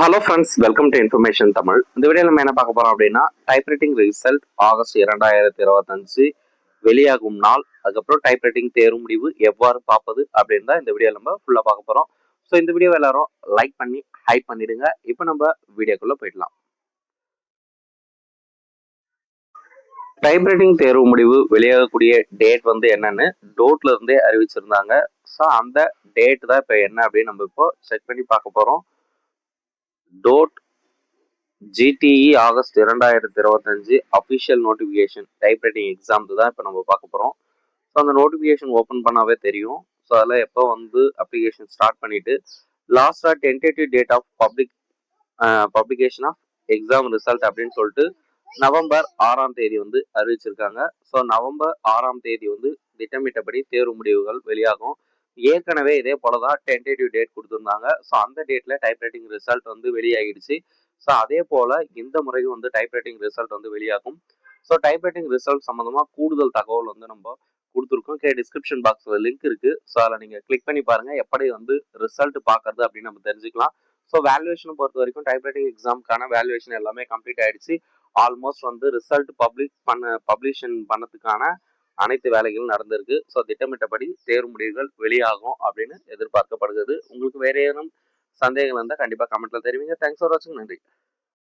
Hello friends welcome to information Tamil இந்த video நம்ம என்ன பார்க்க போறோம் அப்படின்னா டைப்ரைட்டிங் ரிசல்ட் ஆகஸ்ட் இரண்டாயிரத்தி இருபத்தஞ்சு வெளியாகும் நாள் அதுக்கப்புறம் டைப்ரைட்டிங் தேர்வு முடிவு எவ்வாறு பார்ப்பது அப்படின்னு தான் இந்த வீடியோ நம்ம ஃபுல்லாக பார்க்க போறோம். ஸோ இந்த வீடியோ எல்லாரும் லைக் பண்ணி ஹைப் பண்ணிடுங்க. இப்போ நம்ம வீடியோக்குள்ள போயிடலாம். டைப்ரைட்டிங் தேர்வு முடிவு வெளியாகக்கூடிய டேட் வந்து என்னன்னு டோட்ல இருந்தே அறிவிச்சிருந்தாங்க. ஸோ அந்த டேட் தான் இப்போ என்ன அப்படின்னு நம்ம இப்போ செக் பண்ணி பார்க்க போறோம். டோட் ஜிடிஇ ஆகஸ்ட் இரண்டாயிரத்தி இருபத்தஞ்சு அஃபிஷியல் நோட்டிஃபிகேஷன் டைப்ரைட்டிங் எக்ஸாம் தான் இப்போ நம்ம பார்க்க போகிறோம் ஸோ அந்த நோட்டிஃபிகேஷன் ஓப்பன் பண்ணாவே தெரியும். ஸோ அதில் எப்போ வந்து அப்ளிகேஷன் ஸ்டார்ட் பண்ணிட்டு லாஸ்டாக tentative date of public publication of exam result அப்படின்னு சொல்லிட்டு நவம்பர் ஆறாம் தேதி வந்து அறிவிச்சிருக்காங்க. ஸோ நவம்பர் ஆறாம் தேதி வந்து திட்டமிட்டபடி தேர்வு முடிவுகள் வெளியாகும். ஏற்கனவே இதே போல தான் டென்டேட்டிவ் டேட் கொடுத்துருந்தாங்க. ஸோ அந்த டேட்டில் டைப்ரைட்டிங் ரிசல்ட் வந்து வெளியாகிடுச்சு. ஸோ அதே போல் இந்த முறையும் வந்து டைப்ரைட்டிங் ரிசல்ட் வந்து வெளியாகும். ஸோ டைப்ரைட்டிங் ரிசல்ட் சம்மந்தமாக கூடுதல் தகவல் வந்து நம்ம கொடுத்துருக்கோம். கே டிஸ்கிரிப்ஷன் பாக்ஸில் லிங்க் இருக்குது ஸோ அதில் நீங்கள் கிளிக் பண்ணி பாருங்கள் எப்படி வந்து ரிசல்ட் பார்க்கறது அப்படின்னு நம்ம தெரிஞ்சுக்கலாம். ஸோ வேல்யூவேஷனை பொறுத்த வரைக்கும் டைப்ரைட்டிங் எக்ஸாமுக்கான வேல்யூவேஷன் எல்லாமே கம்ப்ளீட் ஆயிடுச்சு. ஆல்மோஸ்ட் வந்து ரிசல்ட் பப்ளிக் பண்ண பப்ளிஷன் பண்ணதுக்கான அனைத்து வேலைகளும் நடந்திருக்கு. ஸோ திட்டமிட்டபடி தேர்வு முடிவுகள் வெளியாகும் அப்படின்னு எதிர்பார்க்கப்படுகிறது. உங்களுக்கு வேற ஏதேனும் சந்தேகங்கள் இருந்தால் கண்டிப்பாக கமெண்ட்டில் தெரிவிங்க. தேங்க்ஸ் ஃபார் வாட்சிங் நன்றி.